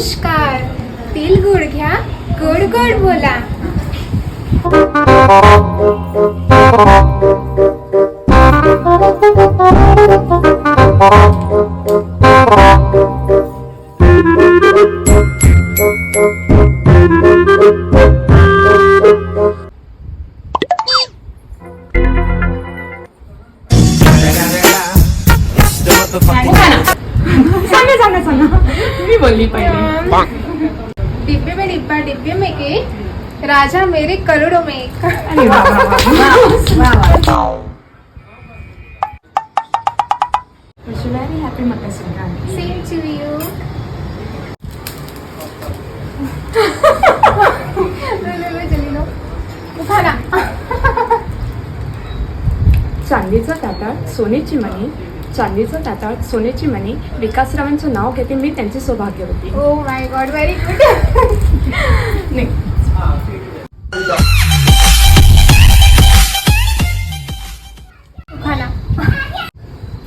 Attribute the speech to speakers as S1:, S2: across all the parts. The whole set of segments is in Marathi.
S1: नमस्कार. तिल गुड घ्या गोड गोड बोला.
S2: बोलली पहिले.
S1: डिब्बे में डिब्बा डिब्बे में एक राजा मेरे करोड़ों में एक. सेम टू यू
S2: चांदीचं ताटात सोन्याची मणी चांदीचं ताटात सोन्याची मणी विकासरावांचं नाव घेते मी त्यांचे सौभाग्यवती
S1: oh my God very good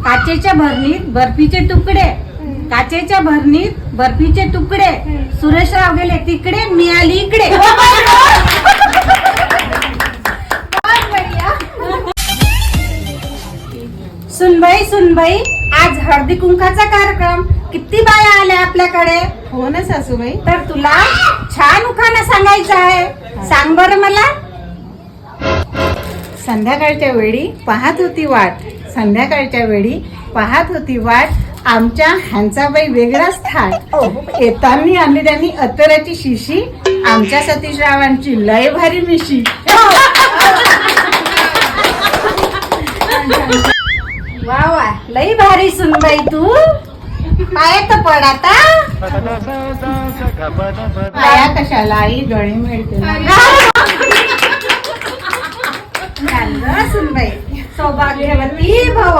S3: काचेच्या भरणीत बर्फीचे तुकडे. काचेच्या भरणीत बर्फीचे तुकडे. सुरेशराव गेले तिकडे मी आली इकडे. सुनबाई आज हळदी कुंकाचा कार्यक्रम. किती बाया आल्या आपल्याकडे?
S4: हो ना सासूबाई.
S3: तर तुला छान उखाणा सांगायचं आहे. सांग बरं मला.
S4: संध्याकाळच्या वेळी पाहत होती वाट. संध्याकाळच्या वेळी पाहत होती वाट आमच्या ह्यांचा बाई वेगळाच थाट येताना आणली त्यांनी अत्तराची शिशी आमच्या सतीशरावांची लय भारी मिशी.
S3: भारी सुनबाई तू. पायात पड आता.
S4: पाया कशाला आई? डोळे मिळते
S3: गं, सुनबाई. सौभाग्यवती भव.